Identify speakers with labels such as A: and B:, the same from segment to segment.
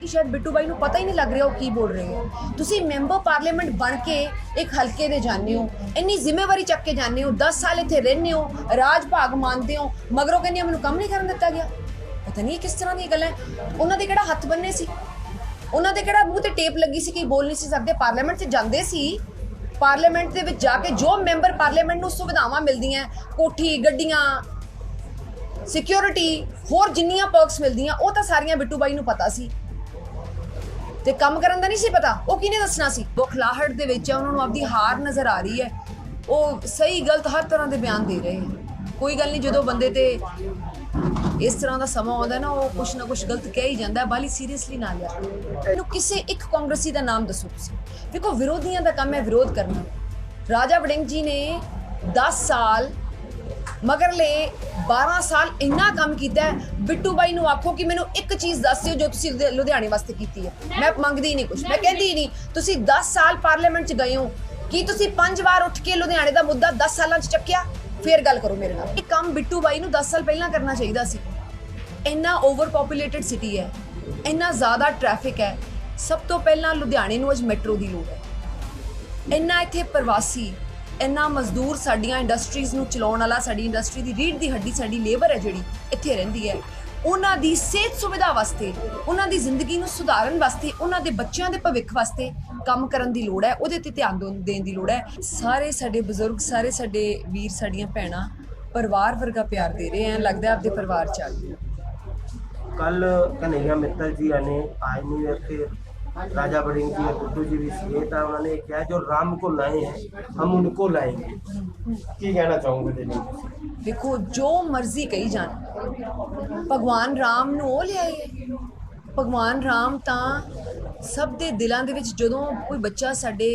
A: ਕਿ ਸ਼ਾਇਦ ਬਿੱਟੂ ਬਾਈ ਨੂੰ ਪਤਾ ਹੀ ਨਹੀਂ ਲੱਗ ਰਿਹਾ ਉਹ ਕੀ ਬੋਲ ਰਹੇ ਹੈ ਤੁਸੀਂ ਮੈਂਬਰ ਪਾਰਲੀਮੈਂਟ ਬਣ ਕੇ ਇੱਕ ਹਲਕੇ ਦੇ ਜਾਂਦੇ ਹੋ, ਇੰਨੀ ਜ਼ਿੰਮੇਵਾਰੀ ਚੱਕ ਕੇ ਜਾਂਦੇ ਹੋ 10 ਸਾਲ ਇੱਥੇ ਰਹਿੰਦੇ ਹੋ, ਰਾਜ ਭਾਗ ਮੰਨਦੇ ਹੋ, ਮਗਰੋਂ ਕਹਿੰਦੇ ਮੈਨੂੰ ਕੰਮ ਨਹੀਂ ਕਰਨ ਦਿੱਤਾ ਗਿਆ। ਪਤਾ ਨਹੀਂ ਕਿਸ ਤਰ੍ਹਾਂ ਦੀ ਗੱਲ ਹੈ। ਉਹਨਾਂ ਦੇ ਕਿਹੜਾ ਹੱਥ ਬੰਨੇ ਸੀ? ਉਹਨਾਂ ਦੇ ਕਿਹੜਾ ਮੂੰਹ ਤੇ ਟੇਪ ਲੱਗੀ ਸੀ ਕਿ ਬੋਲ ਨਹੀਂ ਸੀ ਸਕਦੇ? ਪਾਰਲੀਮੈਂਟ 'ਚ ਜਾਂਦੇ ਸੀ। ਪਾਰਲੀਮੈਂਟ ਦੇ ਵਿੱਚ ਜਾ ਕੇ ਜੋ ਮੈਂਬਰ ਪਾਰਲੀਮੈਂਟ ਨੂੰ ਸੁਵਿਧਾਵਾਂ ਮਿਲਦੀਆਂ, ਕੋਠੀ, ਗੱਡੀਆਂ ਸਿਕਿਉਰਿਟੀ ਹੋਰ ਜਿੰਨੀਆਂ ਪਰਕਸ ਮਿਲਦੀਆਂ, ਉਹ ਤਾਂ ਸਾਰੀਆਂ ਬਿੱਟੂ ਬਾਈ ਨੂੰ ਪਤਾ ਸੀ। ਤੇ ਕੰਮ ਕਰਨ ਦਾ ਨਹੀਂ ਸੀ ਪਤਾ? ਉਹ ਕਿਹਨੇ ਦੱਸਣਾ ਸੀ? ਬੋਖਲਾਹਟ ਦੇ ਵਿੱਚ ਉਹਨਾਂ ਨੂੰ ਆਪਦੀ ਹਾਰ ਨਜ਼ਰ ਆ ਰਹੀ ਹੈ। ਉਹ ਸਹੀ ਗਲਤ ਹਰ ਤਰ੍ਹਾਂ ਦੇ ਬਿਆਨ ਦੇ ਰਹੇ ਹੈ ਕੋਈ ਗੱਲ ਨਹੀਂ, ਜਦੋਂ ਬੰਦੇ ਤੇ ਇਸ ਤਰ੍ਹਾਂ ਦਾ ਸਮਾਂ ਆਉਂਦਾ ਨਾ, ਉਹ ਕੁਛ ਨਾ ਕੁਛ ਗਲਤ ਕਹਿ ਹੀ ਜਾਂਦਾ, ਬਾਲੀ ਸੀਰੀਅਸਲੀ ਨਾ ਲਿਆ ਮੈਨੂੰ ਕਿਸੇ ਇੱਕ ਕਾਂਗਰਸੀ ਦਾ ਨਾਮ ਦੱਸੋ ਤੁਸੀਂ। ਦੇਖੋ, ਵਿਰੋਧੀਆਂ ਦਾ ਕੰਮ ਹੈ ਵਿਰੋਧ ਕਰਨਾ। ਰਾਜਾ ਵੜਿੰਗ ਜੀ ਨੇ 10 ਸਾਲ ਮਗਰਲੇ 12 ਸਾਲ ਇੰਨਾ ਕੰਮ ਕੀਤਾ ਹੈ ਬਿੱਟੂ ਬਾਈ ਨੂੰ ਆਖੋ ਕਿ ਮੈਨੂੰ ਇੱਕ ਚੀਜ਼ ਦੱਸ ਦਿਓ ਜੋ ਤੁਸੀਂ ਲੁਧਿ- ਲੁਧਿਆਣੇ ਵਾਸਤੇ ਕੀਤੀ ਹੈ। ਮੈਂ ਮੰਗਦੀ ਨਹੀਂ ਕੁਝ ਮੈਂ ਕਹਿੰਦੀ ਨਹੀਂ। ਤੁਸੀਂ 10 ਸਾਲ ਪਾਰਲੀਮੈਂਟ 'ਚ ਗਏ ਹੋ। ਕੀ ਤੁਸੀਂ ਪੰਜ ਵਾਰ ਉੱਠ ਕੇ ਲੁਧਿਆਣੇ ਦਾ ਮੁੱਦਾ 10 ਸਾਲਾਂ 'ਚ ਚੱਕਿਆ? ਫੇਰ ਗੱਲ ਕਰੋ ਮੇਰੇ ਨਾਲ। ਇਹ ਕੰਮ ਬਿੱਟੂ ਬਾਈ ਨੂੰ 10 ਸਾਲ ਪਹਿਲਾਂ ਕਰਨਾ ਚਾਹੀਦਾ ਸੀ। ਇੰਨਾ ਓਵਰ ਪੋਪੂਲੇਟਡ ਸਿਟੀ ਹੈ। ਇੰਨਾ ਜ਼ਿਆਦਾ ਟ੍ਰੈਫਿਕ ਹੈ। ਸਭ ਤੋਂ ਪਹਿਲਾਂ ਲੁਧਿਆਣੇ ਨੂੰ ਅੱਜ ਮੈਟਰੋ ਦੀ ਲੋੜ ਹੈ। ਇੰਨਾ ਇੱਥੇ ਪ੍ਰਵਾਸੀ ਇੰਨਾ ਮਜ਼ਦੂਰ ਸਾਡੀਆਂ ਇੰਡਸਟਰੀਜ਼ ਨੂੰ ਚਲਾਉਣ ਵਾਲਾ, ਸਾਡੀ ਇੰਡਸਟਰੀ ਦੀ ਰੀੜ ਦੀ ਹੱਡੀ, ਸਾਡੀ ਲੇਬਰ ਹੈ ਜਿਹੜੀ, ਇੱਥੇ ਰਹਿੰਦੀ ਹੈ। ਉਹਨਾਂ ਦੀ ਸਿਹਤ ਸੁਵਿਧਾ ਵਾਸਤੇ, ਉਹਨਾਂ ਦੀ ਜ਼ਿੰਦਗੀ ਨੂੰ ਸੁਧਾਰਨ ਵਾਸਤੇ, ਉਹਨਾਂ ਦੇ ਬੱਚਿਆਂ ਦੇ ਭਵਿੱਖ ਵਾਸਤੇ ਕੰਮ ਕਰਨ ਦੀ ਲੋੜ ਹੈ, ਉਹਦੇ ਤੇ ਧਿਆਨ ਦੇਣ ਦੀ ਲੋੜ ਹੈ। ਸਾਰੇ ਸਾਡੇ ਬਜ਼ੁਰਗ, ਸਾਰੇ ਸਾਡੇ ਵੀਰ, ਸਾਡੀਆਂ ਭੈਣਾਂ ਪਰਿਵਾਰ ਵਰਗਾ ਪਿਆਰ ਦੇ ਰਹੇ ਐ, ਲੱਗਦਾ ਆਪਦੇ ਪਰਿਵਾਰ ਚ ਆ ਗਏ
B: ਕੱਲ ਕਨਈਆ ਮਿੱਤਲ ਜੀ ਨੇ, ਆਏ ਨਹੀਂ ਇੱਥੇ राजा बड़िंग जी और गुड्डू जी भी सीए था उन्होंने क्या जो राम को लाए हैं हम उनको लाएंगे की कहना चाहूंगे दिल्ली
A: ਦੇਖੋ ਜੋ ਮਰਜ਼ੀ ਕਹੀ ਜਾਣ ਭਗਵਾਨ ਰਾਮ ਨੂੰ ਉਹ ਲਿਆਏ ਹੈ। ਭਗਵਾਨ ਰਾਮ ਤਾਂ ਸਭ ਦੇ ਦਿਲਾਂ ਦੇ ਵਿੱਚ ਜਦੋਂ ਕੋਈ ਬੱਚਾ ਸਾਡੇ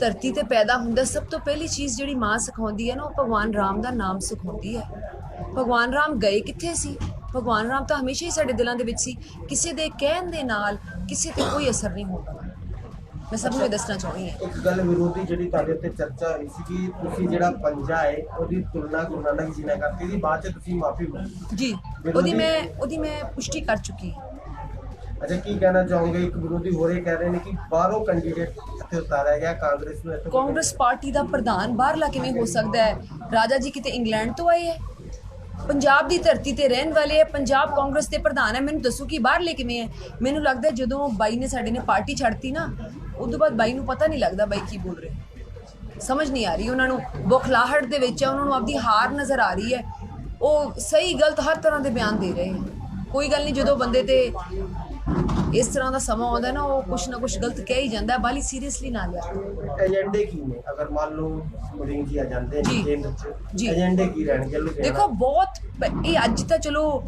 A: ਧਰਤੀ ਤੇ ਪੈਦਾ ਹੁੰਦਾ ਸਭ ਤੋਂ ਪਹਿਲੀ ਚੀਜ਼ ਜਿਹੜੀ ਮਾਂ ਸਿਖਾਉਂਦੀ ਹੈ ਨਾ ਉਹ ਭਗਵਾਨ ਰਾਮ ਦਾ ਨਾਮ ਸਿਖਾਉਂਦੀ ਹੈ ਭਗਵਾਨ ਰਾਮ ਗਏ ਕਿੱਥੇ ਸੀ ਭਗਵਾਨ ਰਾਮ ਤਾਂ ਹਮੇਸ਼ਾ ਹੀ ਸਾਡੇ ਦਿਲਾਂ ਦੇ ਵਿੱਚ ਸੀ ਕਿਸੇ ਦੇ ਕਹਿਣ ਦੇ ਨਾਲ ਕਿਸੇ ਤੇ ਕੋਈ ਅਸਰ ਨਹੀਂ ਹੁੰਦਾ। ਮੈਂ ਸਭ ਨੂੰ ਇਹ ਦੱਸਣਾ ਚਾਹੁੰਦੀ ਹਾਂ।
B: ਇੱਕ ਗੱਲ ਵਿਰੋਧੀ ਜਿਹੜੀ ਤੁਹਾਡੇ ਉੱਤੇ ਚਰਚਾ ਹੋਈ ਸੀ ਕਿ ਤੁਸੀਂ ਜਿਹੜਾ ਪੰਜਾ ਹੈ ਉਹਦੀ ਤੁਲਨਾ ਗੁਰੂ ਨਾਨਕ ਜੀ ਨਾਲ ਕਰਤੀ ਸੀ ਬਾਅਦ ਚ ਤੁਸੀਂ ਮਾਫੀ ਮੰਗੀ।
A: ਜੀ ਉਹਦੀ ਮੈਂ ਉਹਦੀ ਮੈਂ ਪੁਸ਼ਟੀ ਕਰ ਚੁੱਕੀ ਹਾਂ।
B: ਅੱਛਾ ਕੀ ਕਹਿਣਾ ਚਾਹੋਗੇ? ਇੱਕ ਵਿਰੋਧੀ ਹੋਰ ਕਹਿ ਰਹੇ ਨੇ ਕਿ ਬਾਹਰੋਂ ਕੈਂਡੀਡੇਟ ਇੱਥੇ ਉਤਾਰਿਆ ਗਿਆ ਕਾਂਗਰਸ ਨੂੰ ਇੱਥੇ
A: ਕਾਂਗਰਸ ਪਾਰਟੀ ਦਾ ਪ੍ਰਧਾਨ ਬਾਹਰਲਾ ਕਿਵੇਂ ਹੋ ਸਕਦਾ ਹੈ? ਰਾਜਾ ਜੀ ਕਿਤੇ ਇੰਗਲੈਂਡ ਤੋਂ ਆਏ ਹੈ? ਪੰਜਾਬ ਦੀ ਧਰਤੀ ਤੇ ਰਹਿਣ ਵਾਲੇ ਹੈ, ਪੰਜਾਬ ਕਾਂਗਰਸ ਦੇ ਪ੍ਰਧਾਨ ਹੈ। ਮੈਨੂੰ ਦੱਸੋ ਕਿ ਬਾਹਰਲੇ ਕਿਵੇਂ ਹੈ? ਮੈਨੂੰ ਲੱਗਦਾ ਜਦੋਂ ਬਾਈ ਨੇ ਸਾਡੇ ਨੇ ਪਾਰਟੀ ਛੱਡਤੀ ਨਾ ਉਸ ਤੋਂ ਬਾਅਦ ਬਾਈ ਨੂੰ ਪਤਾ ਨਹੀਂ ਲੱਗਦਾ ਬਾਈ ਕੀ ਬੋਲ ਰਹੇ ਸਮਝ ਨਹੀਂ ਆ ਰਹੀ ਉਹਨਾਂ ਨੂੰ। ਬੁਖਲਾਹਟ ਦੇ ਵਿੱਚ ਹੈ ਉਹਨਾਂ ਨੂੰ ਆਪਦੀ ਹਾਰ ਨਜ਼ਰ ਆ ਰਹੀ ਹੈ। ਉਹ ਸਹੀ ਗਲਤ ਹਰ ਤਰ੍ਹਾਂ ਦੇ ਬਿਆਨ ਦੇ ਰਹੇ ਹੈ। ਕੋਈ ਗੱਲ ਨਹੀਂ, ਜਦੋਂ ਬੰਦੇ ਤੇ ਇਸ ਤਰ੍ਹਾਂ ਦਾ ਸਮਾਂ ਆਉਂਦਾ ਨਾ ਉਹ ਕੁਛ ਨਾ ਕੁਛ ਗਲਤ ਕਹਿ ਹੀ ਜਾਂਦਾ ਬਾਲੀ ਸੀਰੀਅਸਲੀ ਨਾ ਲਿਆ
B: ਏਜੰਡੇ ਕੀ ਨੇ? ਅਗਰ ਮੰਨ ਲਓ ਬੜਿੰਗ ਜੀ ਆ ਜਾਂਦੇ
A: ਜੀ। ਜੀ।
B: ਏਜੰਡੇ ਕੀ ਰਹਿਣਗੇ ਲੁਧਿਆਣਾ?
A: ਦੇਖੋ ਬਹੁਤ ਪ- ਇਹ ਅੱਜ ਤਾਂ ਚਲੋ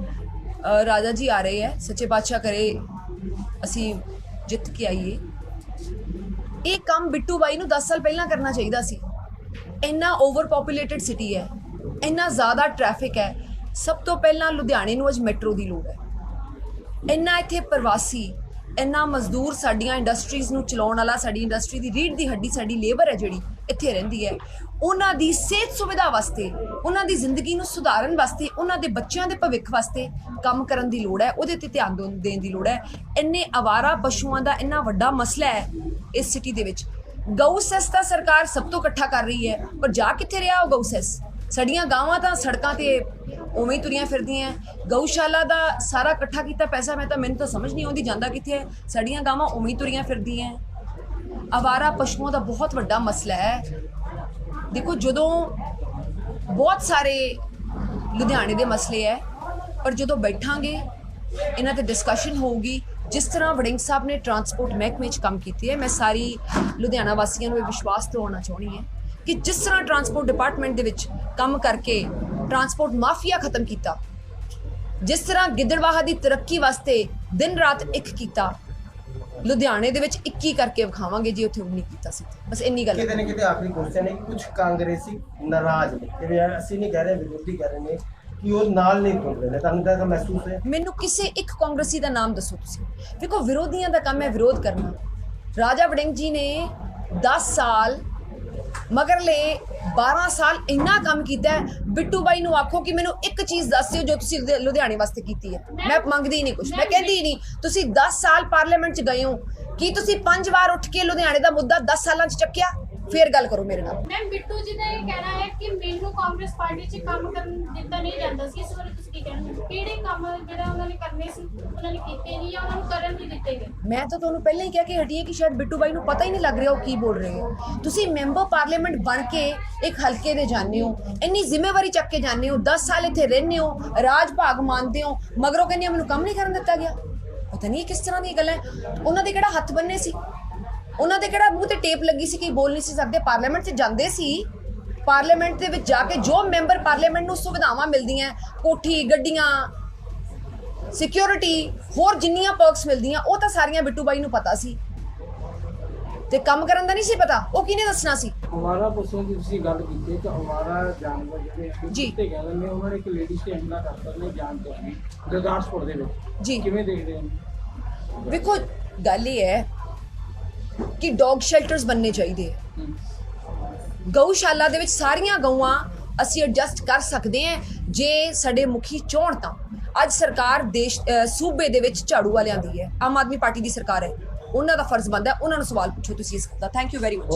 A: ਅ, ਰਾਜਾ ਜੀ ਆ ਰਹੇ ਹੈ ਸੱਚੇ ਬਾਦਸ਼ਾਹ ਕਰੇ ਅਸੀਂ ਜਿੱਤ ਕੇ ਆਈਏ। ਇਹ ਕੰਮ ਬਿੱਟੂ ਬਾਈ ਨੂੰ 10 ਸਾਲ ਪਹਿਲਾਂ ਕਰਨਾ ਚਾਹੀਦਾ ਸੀ। ਇੰਨਾ ਓਵਰ ਪੋਪੂਲੇਟਡ ਸਿਟੀ ਹੈ ਇੰਨਾ ਜ਼ਿਆਦਾ ਟ੍ਰੈਫਿਕ ਹੈ ਸਭ ਤੋਂ ਪਹਿਲਾਂ ਲੁਧਿਆਣੇ ਨੂੰ ਅੱਜ ਮੈਟਰੋ ਦੀ ਲੋੜ ਹੈ। ਇੰਨਾ ਇੱਥੇ ਪ੍ਰਵਾਸੀ, ਇੰਨਾ ਮਜ਼ਦੂਰ ਸਾਡੀਆਂ ਇੰਡਸਟਰੀਜ਼ ਨੂੰ ਚਲਾਉਣ ਵਾਲਾ, ਸਾਡੀ ਇੰਡਸਟਰੀ ਦੀ ਰੀੜ ਦੀ ਹੱਡੀ, ਸਾਡੀ ਲੇਬਰ ਹੈ ਜਿਹੜੀ, ਇੱਥੇ ਰਹਿੰਦੀ ਹੈ। ਉਹਨਾਂ ਦੀ ਸਿਹਤ ਸੁਵਿਧਾ ਵਾਸਤੇ, ਉਹਨਾਂ ਦੀ ਜ਼ਿੰਦਗੀ ਨੂੰ ਸੁਧਾਰਨ ਵਾਸਤੇ, ਉਹਨਾਂ ਦੇ ਬੱਚਿਆਂ ਦੇ ਭਵਿੱਖ ਵਾਸਤੇ ਕੰਮ ਕਰਨ ਦੀ ਲੋੜ ਹੈ, ਉਹਦੇ ਤੇ ਧਿਆਨ ਦੋ- ਦੇਣ ਦੀ ਲੋੜ ਹੈ। ਇੰਨੇ ਆਵਾਰਾ ਪਸ਼ੂਆਂ ਦਾ ਇੰਨਾ ਵੱਡਾ ਮਸਲਾ ਹੈ ਇਸ ਸਿਟੀ ਦੇ ਵਿੱਚ। ਗਊ ਸੈਸ ਤਾਂ ਸਰਕਾਰ ਸਭ ਤੋਂ ਇਕੱਠਾ ਕਰ ਰਹੀ ਹੈ, ਪਰ ਜਾ ਕਿੱਥੇ ਰਿਹਾ ਉਹ ਗਊ ਸੈਸ? ਸਾਡੀਆਂ ਗਾਵਾਂ ਤਾਂ ਸੜਕਾਂ ਤੇ ਉਵੇਂ ਹੀ ਤੁਰੀਆਂ ਫਿਰਦੀਆਂ ਗਊਸ਼ਾਲਾ ਦਾ ਸਾਰਾ ਇਕੱਠਾ ਕੀਤਾ ਪੈਸਾ, ਮੈਂ ਤਾਂ, ਮੈਨੂੰ ਤਾਂ ਸਮਝ ਨਹੀਂ ਆਉਂਦੀ ਜਾਂਦਾ ਕਿੱਥੇ ਹੈ। ਸਾਡੀਆਂ ਗਾਵਾਂ ਉਵੇਂ ਹੀ ਤੁਰੀਆਂ ਫਿਰਦੀਆਂ ਆਵਾਰਾ ਪਸ਼ੂਆਂ ਦਾ ਬਹੁਤ ਵੱਡਾ ਮਸਲਾ ਹੈ। ਦੇਖੋ, ਜਦੋਂ ਬਹੁਤ ਸਾਰੇ ਲੁਧਿਆਣੇ ਦੇ ਮਸਲੇ ਹੈ, ਪਰ ਜਦੋਂ ਬੈਠਾਂਗੇ, ਇਹਨਾਂ ਤੇ ਡਿਸਕਸ਼ਨ ਹੋਊਗੀ, ਜਿਸ ਤਰ੍ਹਾਂ ਵੜਿੰਗ ਸਾਹਿਬ ਨੇ ਟਰਾਂਸਪੋਰਟ ਮਹਿਕਮੇ 'ਚ ਕੰਮ ਕੀਤੀ ਹੈ, ਮੈਂ ਸਾਰੀ ਲੁਧਿਆਣਾ ਵਾਸੀਆਂ ਨੂੰ ਇਹ ਵਿਸ਼ਵਾਸ ਦਿਵਾਉਣਾ ਚਾਹੁੰਦੀ ਹਾਂ ਕਿ ਜਿਸ ਤਰ੍ਹਾਂ ਟਰਾਂਸਪੋਰਟ ਡਿਪਾਰਟਮੈਂਟ ਦੇ ਵਿੱਚ ਕੰਮ ਕਰਕੇ ਟਰਾਂਸਪੋਰਟ ਮਾਫੀਆ ਖਤਮ ਕੀਤਾ। ਜਿਸ ਤਰ੍ਹਾਂ ਗਿੱਦੜਵਾਹਾ ਦੀ ਤਰੱਕੀ ਵਾਸਤੇ ਦਿਨ ਰਾਤ ਇੱਕ ਕੀਤਾ ਲੁਧਿਆਣੇ ਦੇ ਵਿੱਚ 21 ਕਰਕੇ ਵਿਖਾਵਾਂਗੇ ਜੀ ਉੱਥੇ 19 ਕੀਤਾ ਸੀ। ਬਸ ਇੰਨੀ ਗੱਲ।
B: ਕਿਤੇ ਨਾ ਕਿਤੇ ਆਖਰੀ ਕੁਐਸਚਨ ਹੈ ਕਿ ਕੁਝ ਕਾਂਗਰਸੀ ਨਾਰਾਜ਼ ਨੇ। ਜਿਵੇਂ ਅਸੀਂ ਨਹੀਂ ਕਹਿ ਰਹੇ ਵਿਰੋਧੀ ਕਹਿ ਰਹੇ ਨੇ ਕਿ ਉਹ ਨਾਲ ਨਹੀਂ ਤੁਰ ਰਹੇ ਨੇ। ਤੁਹਾਨੂੰ ਤਾਂ ਮਹਿਸੂਸ ਹੈ
A: ਮੈਨੂੰ ਕਿਸੇ ਇੱਕ ਕਾਂਗਰਸੀ ਦਾ ਨਾਮ ਦੱਸੋ ਤੁਸੀਂ। ਦੇਖੋ ਵਿਰੋਧੀਆਂ ਦਾ ਕੰਮ ਹੈ ਵਿਰੋਧ ਕਰਨਾ। ਰਾਜਾ ਵੜਿੰਗ ਜੀ ਨੇ 10 ਸਾਲ ਮਗਰਲੇ 12 ਸਾਲ ਇੰਨਾ ਕੰਮ ਕੀਤਾ ਬਿੱਟੂ ਬਾਈ ਨੂੰ ਆਖੋ ਕਿ ਮੈਨੂੰ ਇੱਕ ਚੀਜ਼ ਦੱਸ ਦਿਓ ਜੋ ਤੁਸੀਂ ਲੁਧਿ- ਲੁਧਿਆਣੇ ਵਾਸਤੇ ਕੀਤੀ ਹੈ। ਮੈਂ ਮੰਗਦੀ ਨਹੀਂ ਕੁਝ ਮੈਂ ਕਹਿੰਦੀ ਹੀ ਨਹੀਂ ਤੁਸੀਂ 10 ਸਾਲ ਪਾਰਲੀਮੈਂਟ 'ਚ ਗਏ ਹੋ। ਕੀ ਤੁਸੀਂ ਪੰਜ ਵਾਰ ਉੱਠ ਕੇ ਲੁਧਿਆਣੇ ਦਾ ਮੁੱਦਾ 10 ਸਾਲਾਂ 'ਚ ਚੱਕਿਆ? ਫੇਰ ਗੱਲ ਕਰੋ ਮੇਰੇ ਨਾਲ।
C: ਮੈਮ ਬਿੱਟੂ ਜੀ ਦਾ ਇਹ ਕਹਿਣਾ ਹੈ ਕਿ ਮੈਨੂੰ ਕਾਂਗਰਸ ਪਾਰਟੀ 'ਚ ਕੰਮ ਕਰਨ ਦਿੱਤਾ ਨਹੀਂ ਜਾਂਦਾ ਸੀ। ਇਸ ਬਾਰੇ ਤੁਸੀਂ ਕੀ ਕਹਿਣਾ? ਕਿਹੜੇ ਕੰਮ ਜਿਹੜਾ ਉਹਨਾਂ ਨੇ ਕਰਨੇ ਸੀ ਉਹਨਾਂ ਨੇ ਕੀਤੇ ਨਹੀਂ ਜਾਂ ਉਹਨਾਂ ਨੂੰ ਕਰਨ ਨਹੀਂ ਦਿੱਤੇ ਗਏ?
A: ਮੈਂ ਤਾਂ ਤੁਹਾਨੂੰ ਪਹਿਲਾਂ ਹੀ ਕਹਿ ਕੇ ਹਟੀ ਹਾਂ ਕਿ ਸ਼ਾਇਦ ਬਿੱਟੂ ਬਾਈ ਨੂੰ ਪਤਾ ਹੀ ਨਹੀਂ ਲੱਗ ਰਿਹਾ ਉਹ ਕੀ ਬੋਲ ਰਹੇ ਹੈ ਤੁਸੀਂ ਮੈਂਬਰ ਪਾਰਲੀਮੈਂਟ ਬਣ ਕੇ ਇੱਕ ਹਲਕੇ ਦੇ ਜਾਂਦੇ ਹੋ ਇੰਨੀ ਜ਼ਿੰਮੇਵਾਰੀ ਚੱਕ ਕੇ ਜਾਂਦੇ ਹੋ 10 ਸਾਲ ਇੱਥੇ ਰਹਿੰਦੇ ਹੋ ਰਾਜ ਭਾਗ ਮੰਨਦੇ ਹੋ ਮਗਰੋਂ ਕਹਿੰਦੇ ਮੈਨੂੰ ਕੰਮ ਨਹੀਂ ਕਰਨ ਦਿੱਤਾ ਗਿਆ। ਪਤਾ ਨਹੀਂ ਕਿਸ ਤਰ੍ਹਾਂ ਦੀ ਗੱਲ ਹੈ। ਉਹਨਾਂ ਦੇ ਕਿਹੜਾ ਹੱਥ ਬੰਨੇ ਸੀ? ਉਹਨਾਂ ਦੇ ਕਿਹੜਾ ਮੂੰਹ ਤੇ ਟੇਪ ਲੱਗੀ ਸੀ ਕਿ ਬੋਲ ਨਹੀਂ ਸੀ ਸਕਦੇ? ਪਾਰਲੀਮੈਂਟ 'ਚ ਜਾਂਦੇ ਸੀ। ਪਾਰਲੀਮੈਂਟ ਦੇ ਵਿੱਚ ਜਾ ਕੇ ਜੋ ਮੈਂਬਰ ਪਾਰਲੀਮੈਂਟ ਨੂੰ ਸੁਵਿਧਾਵਾਂ ਮਿਲਦੀਆਂ ਕੋਠੀ ਗੱਡੀਆਂ ਸਿਕਿਉਰਿਟੀ ਹੋਰ ਜਿੰਨੀਆਂ ਪਰਕਸ ਮਿਲਦੀਆਂ ਉਹ ਤਾਂ ਸਾਰੀਆਂ ਬਿੱਟੂ ਬਾਈ ਨੂੰ ਪਤਾ ਸੀ। ਤੇ ਕੰਮ ਕਰਨ ਦਾ ਨਹੀਂ ਸੀ ਪਤਾ? ਉਹ ਕਿਹਨੇ ਦੱਸਣਾ ਸੀ?
D: ਹਵਾਰਾ ਪਸ਼ੂਆਂ ਦੀ ਤੁਸੀਂ ਗੱਲ ਕੀਤੀ ਕਿ ਹਵਾਰਾ ਜਾਨਵਰ ਜਿਹੜੇ
A: ਜੀ।
D: ਕੁੱਤੇ ਕਹਿੰਦੇ ਨੇ? ਉਹਨਾਂ ਨੇ ਇੱਕ ਲੇਡੀ ਤੇ ਹਮਲਾ ਕਰਤਾ ਨੇ ਜਾਨ ਤੋਂ। ਵੀ ਗੁਰਦਾਸਪੁਰ ਦੇ ਵਿੱਚ।
A: ਜੀ।
D: ਕਿਵੇਂ ਦੇਖਦੇ ਹੋ?
A: ਵੇਖੋ ਗੱਲ ਇਹ ਹੈ ਕਿ ਡੌਗ ਸ਼ੈਲਟਰਸ ਬਣਨੇ ਚਾਹੀਦੇ ਹੈ ਗਊਸ਼ਾਲਾ ਦੇ ਵਿੱਚ ਸਾਰੀਆਂ ਗਊਆਂ ਅਸੀਂ ਐਡਜਸਟ ਕਰ ਸਕਦੇ ਹਾਂ। ਜੇ ਸਾਡੇ ਮੁਖੀ ਚਾਹਣ ਤਾਂ। ਅੱਜ ਸਰਕਾਰ ਦੇਸ਼ ਸੂਬੇ ਦੇ ਵਿੱਚ ਝਾੜੂ ਵਾਲਿਆਂ ਦੀ ਹੈ। ਆਮ ਆਦਮੀ ਪਾਰਟੀ ਦੀ ਸਰਕਾਰ ਹੈ। ਉਹਨਾਂ ਦਾ ਫਰਜ਼ ਬਣਦਾ ਉਹਨਾਂ ਨੂੰ ਸਵਾਲ ਪੁੱਛੋ। ਤੁਸੀਂ ਇਸ ਦਾ। Thank you very much